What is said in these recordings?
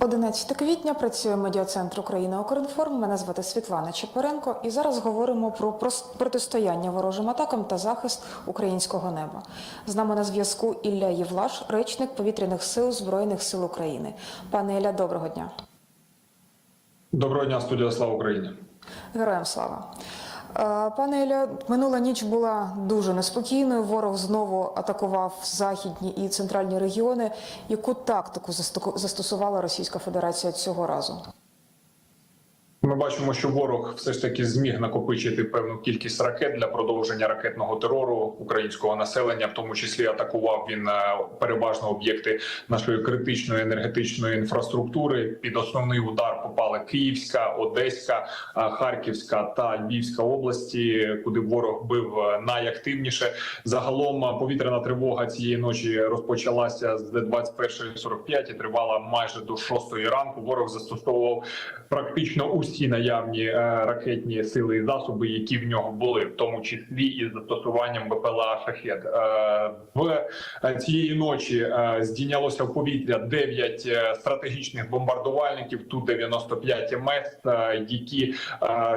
11 квітня працює медіа-центр Україна Укрінформ. Мене звати Світлана Чепоренко, і зараз говоримо про протистояння ворожим атакам та захист українського неба. З нами на зв'язку Ілля Євлаш, речник повітряних сил Збройних сил України. Пане Ілля, доброго дня. Доброго дня, студія Слава Україні. Героям слава. Пане Ілля, минула ніч була дуже неспокійною. Ворог знову атакував західні і центральні регіони. Яку тактику застосувала Російська Федерація цього разу? Ми бачимо, що ворог все ж таки зміг накопичити певну кількість ракет для продовження ракетного терору українського населення, в тому числі атакував він е, переважно об'єкти нашої критичної енергетичної інфраструктури. Під основний удар попали Київська, Одеська, е, Харківська та Львівська області, куди ворог бив е, найактивніше. Загалом повітряна тривога цієї ночі розпочалася з 21.45 і тривала майже до 6 ранку. Ворог застосовував практично усі наявні е, ракетні сили і засоби, які в нього були, в тому числі із застосуванням БПЛА «Шахед». Е, В е, цієї ночі здійнялося в повітря 9 е, стратегічних бомбардувальників ту 95 МС, е, які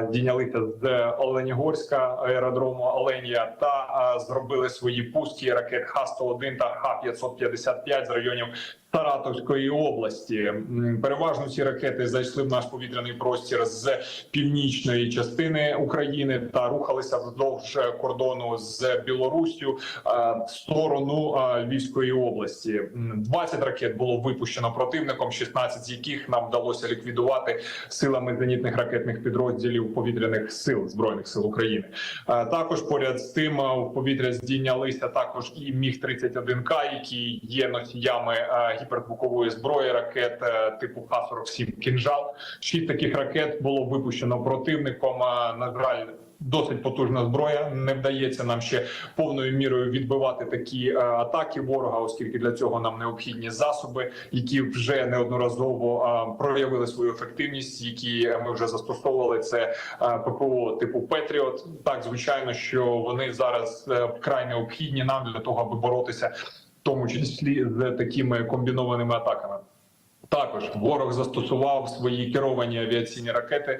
здійнялися з Оленігорська аеродрому Оленія та зробили свої пуски ракет Х-101 та Х-555 з районів Саратовської області переважно ці ракети зайшли в наш повітряний простір з північної частини України та рухалися вздовж кордону з Білоруссю е, в сторону е, Львівської області. М, 20 ракет було випущено противником, 16 з яких нам вдалося ліквідувати силами зенітних ракетних підрозділів повітряних сил збройних сил України. Е, Також поряд з тим е, в повітря здійнялися також і міг 31 к які є носіями е, гіперзвукової зброї ракет е, типу Х-47 «Кінжал». Шість таких ракет було випущено противником. На жаль. Досить потужна зброя. Не вдається нам ще повною мірою відбивати такі е, атаки ворога, оскільки для цього нам необхідні засоби, які вже неодноразово проявили свою ефективність, які ми вже застосовували. Це е, ППО типу Петріот. Так звичайно, що вони зараз вкрай необхідні нам для того, аби боротися, тому числі з такими комбінованими атаками. Також ворог застосував свої керовані авіаційні ракети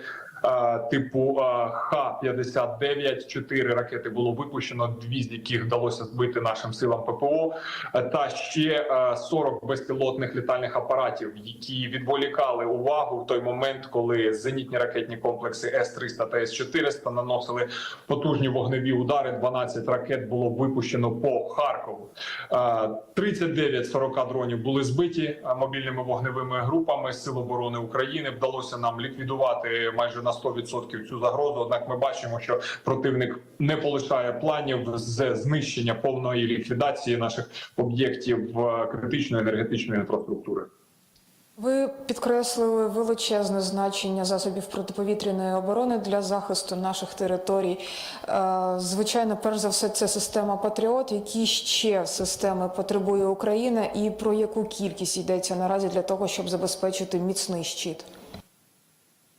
типу е, Х-59. Чотири ракети було випущено, дві з яких вдалося збити нашим силам ППО, та ще е, 40 безпілотних літальних апаратів, які відволікали увагу в той момент, коли зенітні ракетні комплекси С-300 та С-400 наносили потужні вогневі удари. 12 ракет було випущено по Харкову. Е, 39 40 дронів були збиті мобільними вогневими групами Сил оборони України. Вдалося нам ліквідувати майже на 100% цю загрозу. Однак ми бачимо, що противник не полишає планів з знищення повної ліквідації наших об'єктів е, критичної енергетичної інфраструктури. Ви підкреслили величезне значення засобів протиповітряної оборони для захисту наших територій. Е, Звичайно, перш за все, це система Патріот. Які ще системи потребує Україна, і про яку кількість йдеться наразі для того, щоб забезпечити міцний щит?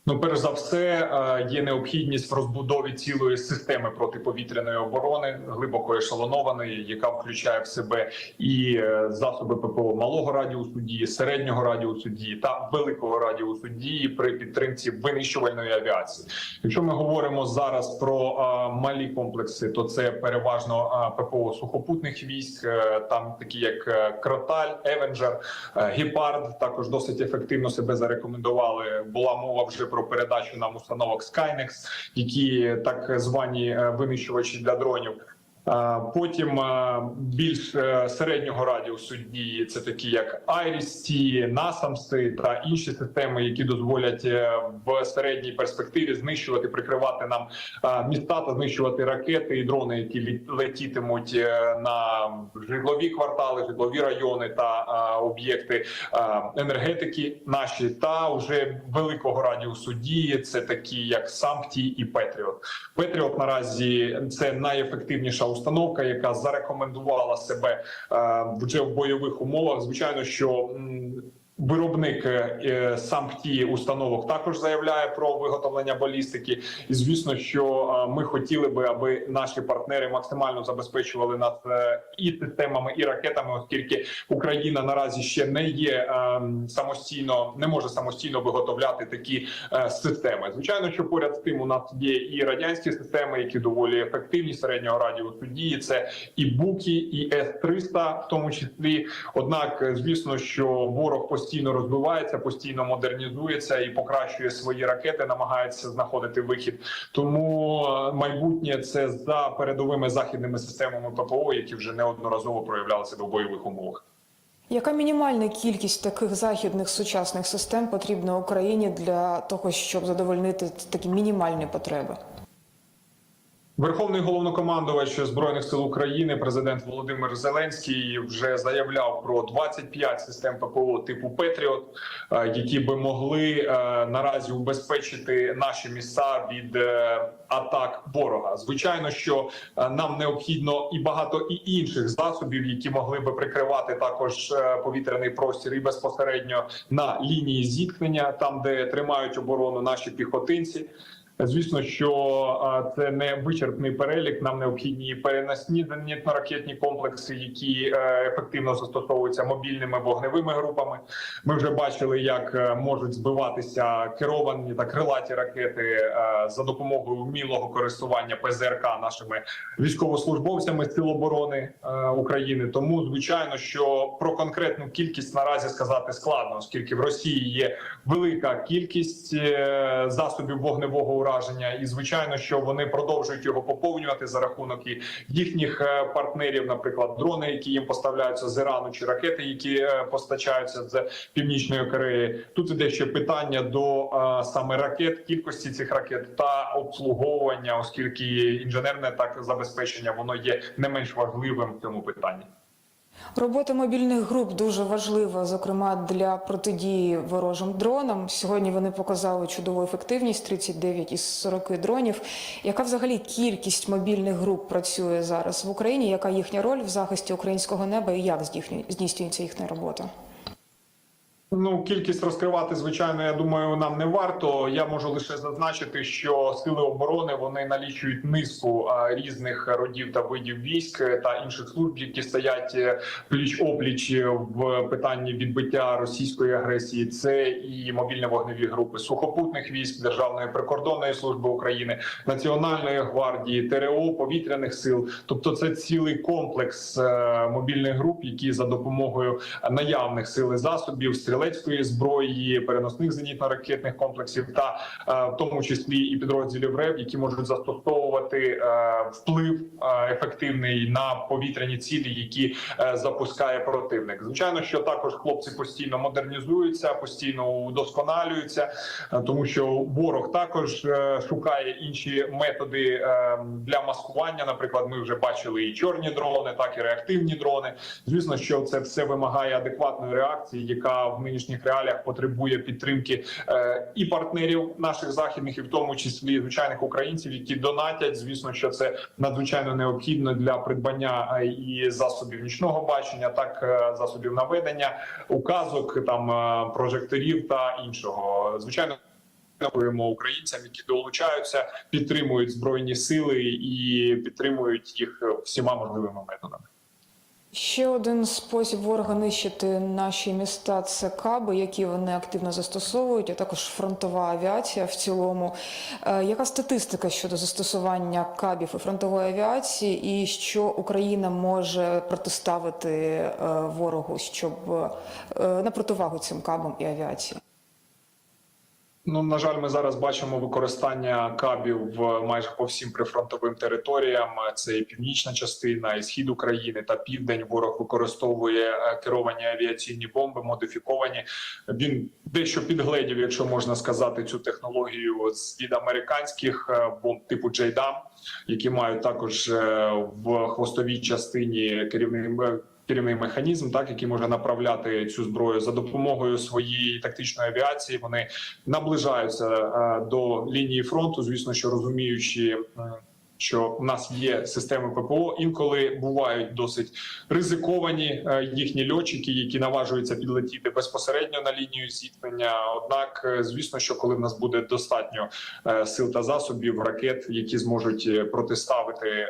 Ну, перш за все, е, є необхідність в розбудові цілої системи протиповітряної оборони, глибоко ешелонованої, яка включає в себе і е, засоби ППО малого радіусу дії, середнього радіусу дії та великого радіусу дії при підтримці винищувальної авіації. Якщо ми говоримо зараз про е, малі комплекси, то це переважно ППО сухопутних військ, там такі як Кроталь, Евенджер, Гепард також досить ефективно себе зарекомендували. Була мова вже про передачу нам установок Skynex, які так звані е, винищувачі для дронів. Потім більш е, середнього радіусу дії це такі як Айрісті, Насамси та інші системи, які дозволять е, в середній перспективі знищувати, прикривати нам міста та знищувати ракети і дрони, які летітимуть е, на житлові квартали, житлові райони та об'єкти енергетики наші, та вже великого радіусу дії. Це такі як Сампті і Петріот. Петріот наразі це найефективніша установка, яка зарекомендувала себе вже в бойових умовах. Звичайно, що Виробник е, сам ті установок також заявляє про виготовлення балістики, і звісно, що е, ми хотіли би, аби наші партнери максимально забезпечували нас е, і системами, і ракетами, оскільки Україна наразі ще не є е, самостійно, не може самостійно виготовляти такі е, системи. Звичайно, що поряд з тим у нас є і радянські системи, які доволі ефективні середнього радіусу дії. Це і буки, і С-300 в тому числі. Однак, е, звісно, що ворог постійно розбивається, постійно модернізується і покращує свої ракети, намагається знаходити вихід. Тому е, майбутнє це за передовими західними системами ППО, які вже неодноразово проявляли себе в бойових умовах. Яка мінімальна кількість таких західних сучасних систем потрібна Україні для того, щоб задовольнити такі мінімальні потреби? Верховний головнокомандувач збройних сил України, президент Володимир Зеленський, вже заявляв про 25 систем ППО типу Петріот, е, які би могли е, наразі убезпечити наші міста від е, атак ворога. Звичайно, що нам необхідно і багато і інших засобів, які могли би прикривати також повітряний простір і безпосередньо на лінії зіткнення, там де тримають оборону наші піхотинці. Звісно, що це не вичерпний перелік. Нам необхідні переносні зенітно-ракетні комплекси, які е, ефективно застосовуються мобільними вогневими групами. Ми вже бачили, як е, можуть збиватися керовані та крилаті ракети е, за допомогою вмілого користування ПЗРК нашими військовослужбовцями Сил оборони України. Тому звичайно, що про конкретну кількість наразі сказати складно, оскільки в Росії є велика кількість засобів вогневого ураження, і звичайно, що вони продовжують його поповнювати за рахунок і їхніх е, партнерів, наприклад, дрони, які їм поставляються з Ірану, чи ракети, які е, постачаються з північної Кореї. Тут іде ще питання до е, саме ракет, кількості цих ракет та обслуговування, оскільки інженерне так забезпечення воно є не менш важливим в цьому питанні. Робота мобільних груп дуже важлива, зокрема для протидії ворожим дронам. Сьогодні вони показали чудову ефективність 39 із 40 дронів. Яка взагалі кількість мобільних груп працює зараз в Україні? Яка їхня роль в захисті українського неба і як здійснює- здійснюється їхня робота? Ну, кількість розкривати, звичайно, я думаю, нам не варто. Я можу лише зазначити, що сили оборони вони налічують низку різних родів та видів військ е, та інших служб, які стоять пліч опліч в питанні відбиття російської агресії. Це і мобільні вогневі групи сухопутних військ Державної прикордонної служби України, Національної гвардії, ТРО, повітряних сил. Тобто, це цілий комплекс е, мобільних груп, які за допомогою наявних сил і засобів стрілецької зброї, переносних зенітно-ракетних комплексів, та е, в тому числі і підрозділів РЕБ, які можуть застосовувати е, вплив е, ефективний на повітряні цілі, які запускає противник. Звичайно, що також хлопці постійно модернізуються, постійно удосконалюються, тому що ворог також шукає інші методи для маскування. Наприклад, ми вже бачили і чорні дрони, так і реактивні дрони. Звісно, що це все вимагає адекватної реакції, яка в нинішніх реаліях потребує підтримки е, і партнерів наших західних, і в тому числі звичайних українців, які донатять. Звісно, що це надзвичайно необхідно для придбання е, і засобів нічного бачення, так е, засобів наведення, указок, там прожекторів та іншого. Звичайно. Дякуємо українцям, які долучаються, підтримують збройні сили і підтримують їх всіма можливими методами. Ще один спосіб ворога нищити наші міста це каби, які вони активно застосовують, а також фронтова авіація в цілому. Е, Яка статистика щодо застосування кабів і фронтової авіації, і що Україна може протиставити е, ворогу, щоб е, на противагу цим кабам і авіації? Ну на жаль, ми зараз бачимо використання кабів майже по всім прифронтовим територіям. Це і північна частина, і схід України та південь. Ворог використовує е, керовані авіаційні бомби, модифіковані. Він дещо підгледів, якщо можна сказати, цю технологію з від американських е, бомб типу Джейдам, які мають також е, в хвостовій частині керівний е, керівний механізм, так який може направляти цю зброю за допомогою своєї тактичної авіації. Вони наближаються е, до лінії фронту, звісно, що розуміючи. що у нас є системи ППО. Інколи бувають досить ризиковані е, їхні льотчики, які наважуються підлетіти безпосередньо на лінію зіткнення. Однак, е, звісно, що коли в нас буде достатньо сил та засобів, ракет, які зможуть протиставити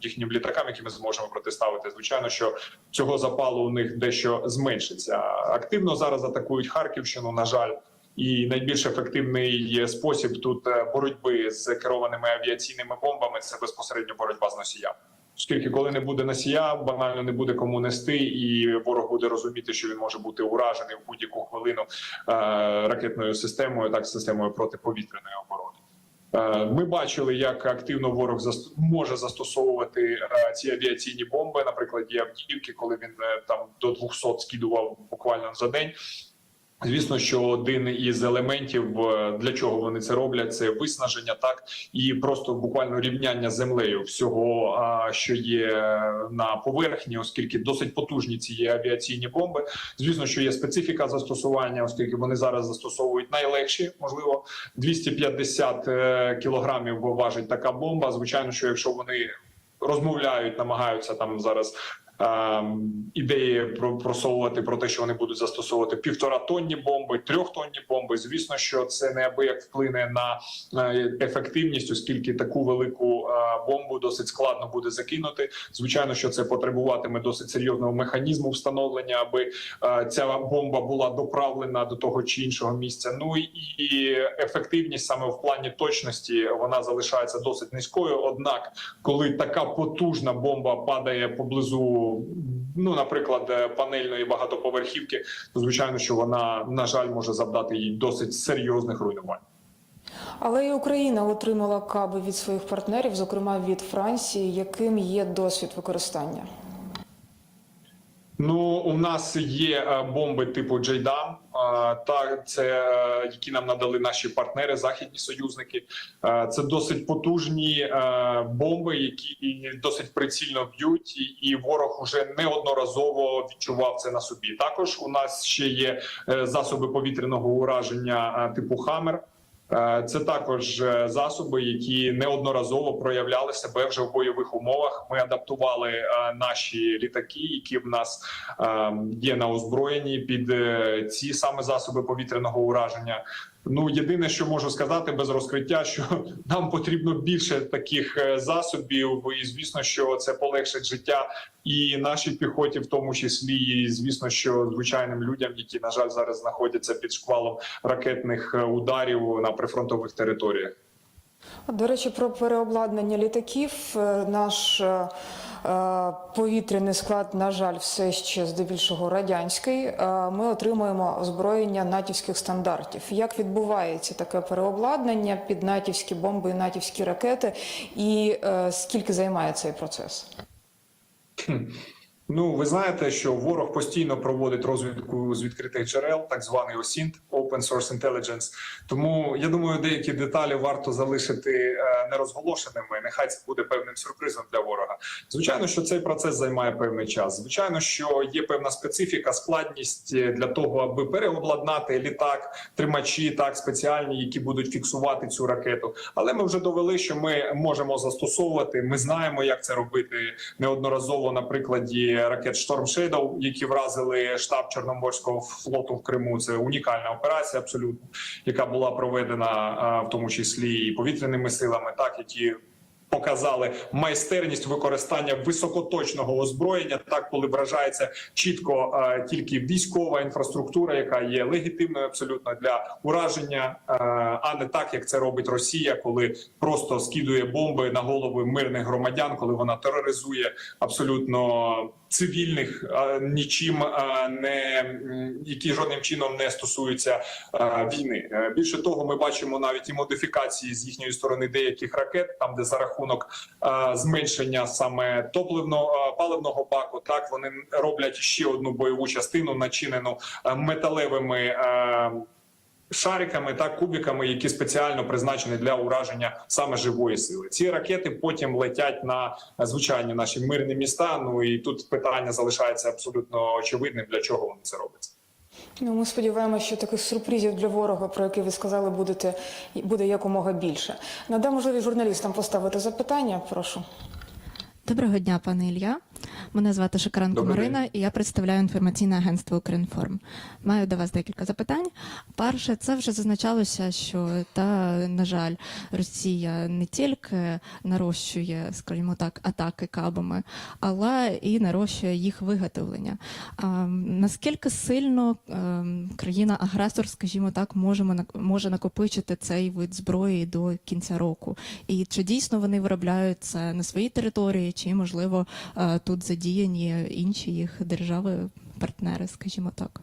їхнім літакам, які ми зможемо протиставити, звичайно, що цього запалу у них дещо зменшиться. Активно зараз атакують Харківщину. На жаль. І найбільш ефективний спосіб тут е, боротьби з керованими авіаційними бомбами це безпосередньо боротьба з носіями. Оскільки, коли не буде носія, банально не буде кому нести, і ворог буде розуміти, що він може бути уражений в будь-яку хвилину е, ракетною системою, так системою протиповітряної оборони. Е, Ми бачили, як активно ворог може застосовувати е, ці авіаційні бомби. Наприклад, Авдіївки, коли він е, там до 200 скидував буквально за день. Звісно, що один із елементів е, для чого вони це роблять, це виснаження, так і просто буквально рівняння землею всього, що є на поверхні, оскільки досить потужні ці авіаційні бомби. Звісно, що є специфіка застосування, оскільки вони зараз застосовують найлегші, можливо, 250 е, кілограмів важить така бомба. Звичайно, що якщо вони розмовляють, намагаються там зараз. Е, Ідеї про просовувати про те, що вони будуть застосовувати півтора тонні бомби, трьохтонні бомби. Звісно, що це неабияк вплине на е, ефективність, оскільки таку велику е, бомбу досить складно буде закинути. Звичайно, що це потребуватиме досить серйозного механізму встановлення, аби е, ця бомба була доправлена до того чи іншого місця. Ну і ефективність саме в плані точності вона залишається досить низькою. Однак, коли така потужна бомба падає поблизу, ну наприклад, е, панельної багатоповерхівки, то звичайно, що вона на жаль може завдати їй досить серйозних руйнувань. Але і Україна отримала каби від своїх партнерів, зокрема від Франції, яким є досвід використання. Ну, у нас є е, бомби типу Джейдан, е, та це е, які нам надали наші партнери, західні союзники. Це досить потужні бомби, які досить прицільно б'ють, і, ворог уже неодноразово відчував це на собі. Також у нас ще є засоби повітряного ураження типу Хаммер. Е, Це також е, засоби, які неодноразово проявляли себе вже в бойових умовах. Ми адаптували е, наші літаки, які в нас е, є на озброєнні під ці саме засоби повітряного ураження. Ну єдине, що можу сказати без розкриття, що нам потрібно більше таких е, засобів, і звісно, що це полегшить життя і нашій піхоті, в тому числі, і звісно, що звичайним людям, які на жаль зараз знаходяться під шквалом ракетних е, ударів на прифронтових територіях. До речі, про переобладнання літаків. Е, Наш повітряний склад, на жаль, все ще здебільшого радянський. Е, Ми отримуємо озброєння натівських стандартів. Як відбувається таке переобладнання під натівські бомби і натівські ракети, і е, скільки займає цей процес? Ну, ви знаєте, що ворог постійно проводить розвідку з відкритих джерел, так званий OSINT, Open Source Intelligence. Тому я думаю, деякі деталі варто залишити е, нерозголошеними. Нехай це буде певним сюрпризом для ворога. Звичайно, що цей процес займає певний час. Звичайно, що є певна специфіка, складність е, для того, аби переобладнати літак, тримачі так спеціальні, які будуть фіксувати цю ракету. Але ми вже довели, що ми можемо застосовувати. Ми знаємо, як це робити неодноразово на прикладі ракет Storm Shadow, які вразили штаб Чорноморського флоту в Криму. Це унікальна операція, абсолютно, яка була проведена в тому числі і повітряними силами, так які. Показали майстерність використання високоточного озброєння, так коли вражається чітко е, тільки військова інфраструктура, яка є легітимною абсолютно для ураження, е, а не так, як це робить Росія, коли просто скидує бомби на голови мирних громадян, коли вона тероризує абсолютно цивільних, нічим не які жодним чином не стосуються війни. Е, Більше того, ми бачимо навіть і модифікації з їхньої сторони деяких ракет, там де за рахунок зменшення саме топливно паливного баку, так вони роблять ще одну бойову частину, начинену металевими. Шариками та кубиками, які спеціально призначені для ураження саме живої сили. Ці ракети потім летять на звичайні наші мирні міста. Ну і тут питання залишається абсолютно очевидним, для чого вони це роблять. Ну, ми сподіваємося, що таких сюрпризів для ворога, про які ви сказали, будете буде якомога більше. Надам можливість журналістам поставити запитання. Прошу. Доброго дня, пане Ілля. Мене звати Шикаренко Добрий Марина, і я представляю інформаційне агентство Укрінформ. Маю до вас декілька запитань. Перше, це вже зазначалося, що та на жаль, Росія не тільки нарощує, скажімо так, атаки кабами, але і нарощує їх виготовлення. А, наскільки сильно ем, країна-агресор, скажімо так, можемо може накопичити цей вид зброї до кінця року? І чи дійсно вони виробляють це на своїй території, чи можливо е, тут задіяні інші їх держави-партнери, скажімо так?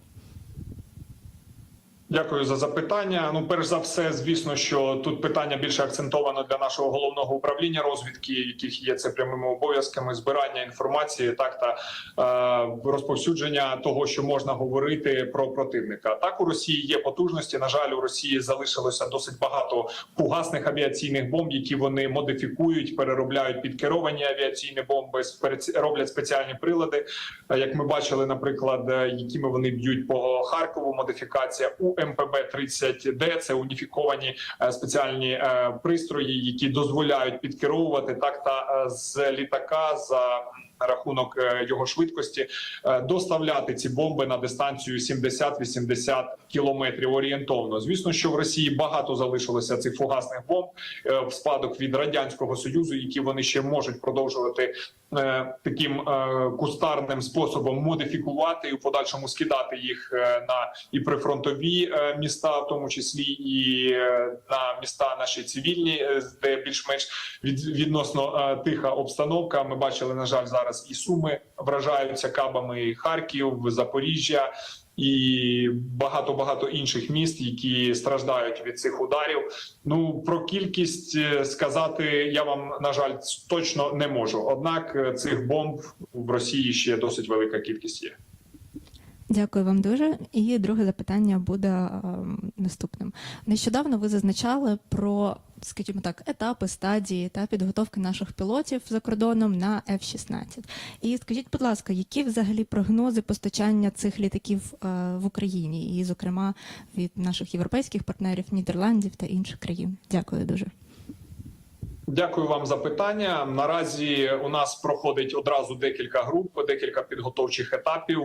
Дякую за запитання. Ну, перш за все, звісно, що тут питання більше акцентовано для нашого головного управління розвідки, яких є це прямими обов'язками збирання інформації, так та е, розповсюдження того, що можна говорити про противника. Так у Росії є потужності. На жаль, у Росії залишилося досить багато фугасних авіаційних бомб, які вони модифікують, переробляють під керовані авіаційні бомби, роблять спеціальні прилади. Е, Як ми бачили, наприклад, е, якими вони б'ють по Харкову, модифікація у МПБ 30 д це уніфіковані е, спеціальні е, пристрої, які дозволяють підкеровувати так та е, з літака за рахунок е, його швидкості е, доставляти ці бомби на дистанцію 70-80 кілометрів орієнтовно. Звісно, що в Росії багато залишилося цих фугасних бомб е, в спадок від радянського союзу, які вони ще можуть продовжувати таким кустарним способом модифікувати і в подальшому скидати їх на і прифронтові міста, в тому числі і на міста наші цивільні, де більш-менш від, відносно тиха обстановка. Ми бачили, на жаль, зараз і суми вражаються кабами, Харків, Запоріжжя. І багато багато інших міст, які страждають від цих ударів. Ну про кількість е, сказати я вам на жаль точно не можу. Однак е, цих бомб в Росії ще досить велика кількість є. Дякую вам дуже. І друге запитання буде ем, наступним. Нещодавно ви зазначали про, скажімо так, етапи, стадії та підготовки наших пілотів за кордоном на F-16. І скажіть, будь ласка, які взагалі прогнози постачання цих літаків е, в Україні, і, зокрема, від наших європейських партнерів, Нідерландів та інших країн? Дякую дуже. Дякую вам за питання. Наразі у нас проходить одразу декілька груп, декілька підготовчих етапів.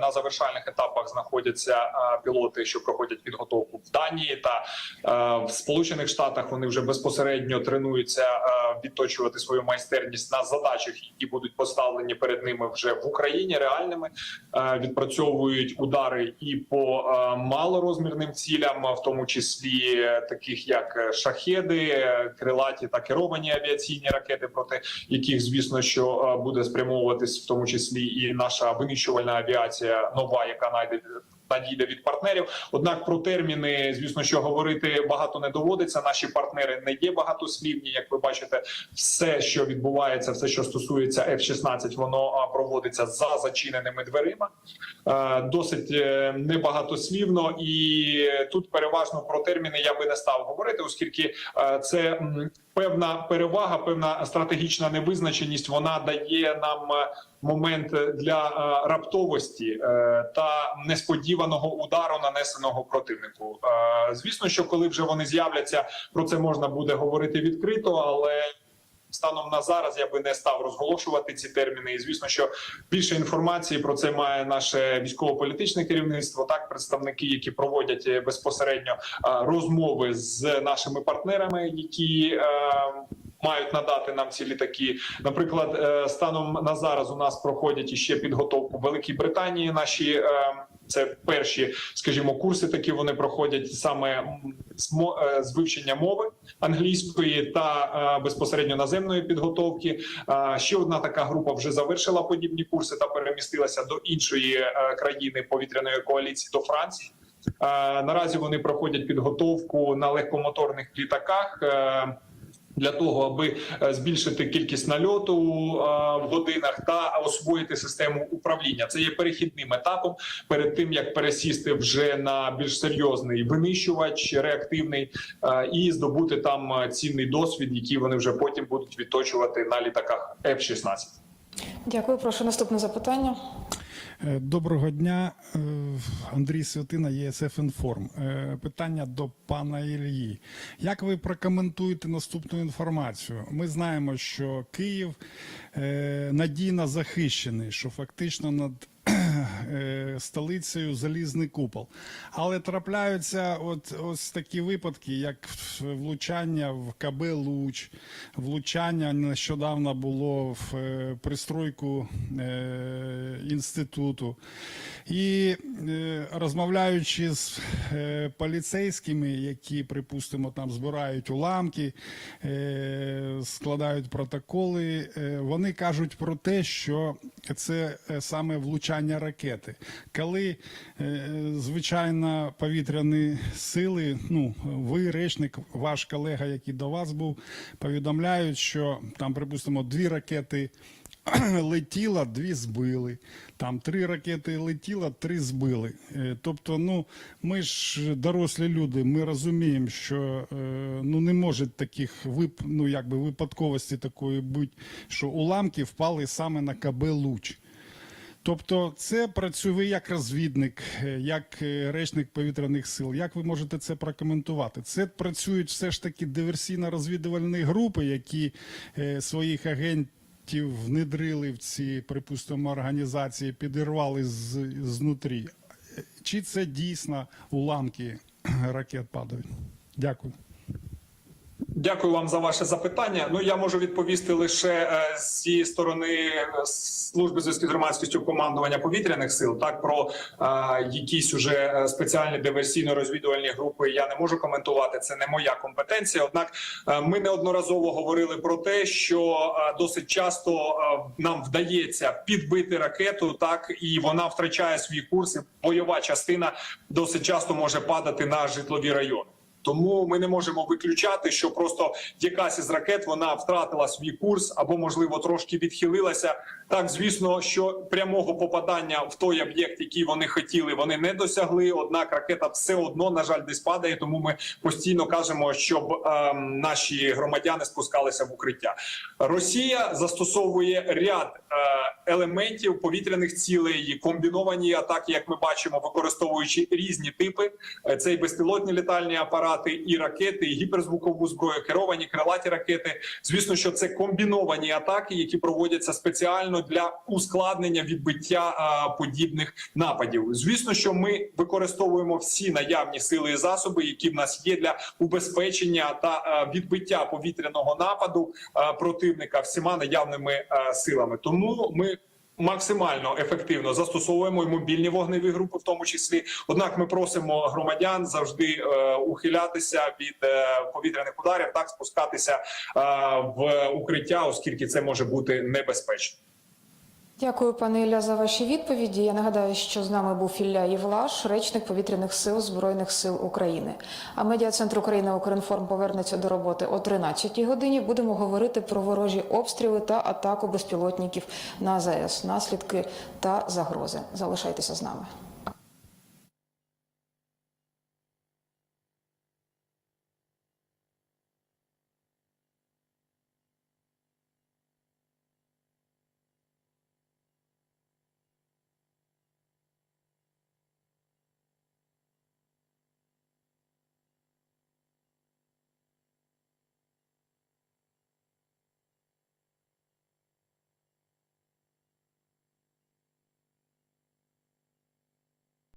На завершальних етапах знаходяться е, пілоти, що проходять підготовку в Данії та е, в Сполучених Штатах. Вони вже безпосередньо тренуються е, відточувати свою майстерність на задачах, які будуть поставлені перед ними вже в Україні реальними. Відпрацьовують удари і по малорозмірним цілям, в тому числі таких як шахеди, крилаті та керовані авіаційні ракети, проти яких звісно що е, буде спрямовуватись в тому числі і наша винищувальна авіація нова, яка найде. Надійде від партнерів, однак про терміни, звісно, що говорити багато не доводиться. Наші партнери не є багатослівні. Як ви бачите, все, що відбувається, все, що стосується F-16, воно проводиться за зачиненими дверима. Е, Досить е, небагатослівно, і тут переважно про терміни я би не став говорити, оскільки е, це певна перевага, певна стратегічна невизначеність. Вона дає нам е, момент для е, раптовості е, та несподіваного удару, нанесеного противнику. Е, Звісно, що коли вже вони з'являться, про це можна буде говорити відкрито, але. Станом на зараз я би не став розголошувати ці терміни. І звісно, що більше інформації про це має наше військово-політичне керівництво, так представники, які проводять е, безпосередньо е, розмови з нашими партнерами, які е, мають надати нам ці літаки. Наприклад, е, станом на зараз у нас проходять іще підготовку Великій Британії. Наші е, це перші, скажімо, курси. Такі вони проходять саме е, з вивчення мови англійської та безпосередньо наземної підготовки. Ще одна така група вже завершила подібні курси та перемістилася до іншої країни повітряної коаліції до Франції. Наразі вони проходять підготовку на легкомоторних літаках. Для того аби е, збільшити кількість нальоту е, в годинах та освоїти систему управління, це є перехідним етапом перед тим як пересісти вже на більш серйозний винищувач реактивний е, і здобути там цінний досвід, який вони вже потім будуть відточувати на літаках F-16. Дякую. Прошу наступне запитання. Е, Доброго дня, Е, Андрій Святина, ЄСФ Інформ. Е, Питання до пана Ілії. Як ви прокоментуєте наступну інформацію? Ми знаємо, що Київ надійно захищений, що фактично над столицею залізний купол. Але трапляються от ось такі випадки, як влучання в КБ Луч, влучання нещодавно було в е, пристройку е, інституту. І е, розмовляючи з е, поліцейськими, які, припустимо, там збирають уламки, е, складають протоколи, е, вони кажуть про те, що це е, саме влучання ракети. Коли е, звичайно повітряні сили, ну ви, речник, ваш колега, який до вас був, повідомляють, що там, припустимо, дві ракети. Летіла, дві збили. Там три ракети летіло, три збили. Е, Тобто, ну ми ж дорослі люди, ми розуміємо, що е, ну не може таких вип, ну якби випадковості такої бути, що уламки впали саме на КБ Луч. Тобто, це працює ви як розвідник, е, як е, речник повітряних сил. Як ви можете це прокоментувати? Це працюють все ж таки диверсійно-розвідувальні групи, які е, своїх агентів внедрили в ці, припустимо, організації, підірвали з, знутрі. Чи це дійсно уламки ракет падають? Дякую. Дякую вам за ваше запитання. Ну я можу відповісти лише е, з цієї сторони е, служби зв'язку з громадськістю командування повітряних сил. Так про е, якісь уже е, спеціальні диверсійно-розвідувальні групи я не можу коментувати. Це не моя компетенція. Однак ми неодноразово говорили про те, що досить часто нам вдається підбити ракету, так і вона втрачає свій курс. і Бойова частина досить часто може падати на житлові райони. Тому ми не можемо виключати, що просто якась із ракет вона втратила свій курс або, можливо, трошки відхилилася. Так, звісно, що прямого попадання в той об'єкт, який вони хотіли, вони не досягли. Однак ракета все одно, на жаль, десь падає. Тому ми постійно кажемо, щоб ем, наші громадяни спускалися в укриття. Росія застосовує ряд е, елементів повітряних цілей, комбіновані атаки, як ми бачимо, використовуючи різні типи. Е, Це і безпілотні літальні апарати, і ракети, і гіперзвукову зброю, керовані крилаті ракети. Звісно, що це комбіновані атаки, які проводяться спеціально для ускладнення відбиття а, подібних нападів. Звісно, що ми використовуємо всі наявні сили і засоби, які в нас є для убезпечення та а, відбиття повітряного нападу а, противника всіма наявними а, силами. Тому ми. Максимально ефективно застосовуємо і мобільні вогневі групи, в тому числі. Однак, ми просимо громадян завжди е, ухилятися від е, повітряних ударів, так спускатися е, в укриття, оскільки це може бути небезпечно. Дякую, пане Ілля, за ваші відповіді. Я нагадаю, що з нами був Ілля Євлаш, речник повітряних сил Збройних сил України. А медіа-центр України Укрінформ повернеться до роботи о 13-й годині. Будемо говорити про ворожі обстріли та атаку безпілотників на АЗС, наслідки та загрози. Залишайтеся з нами.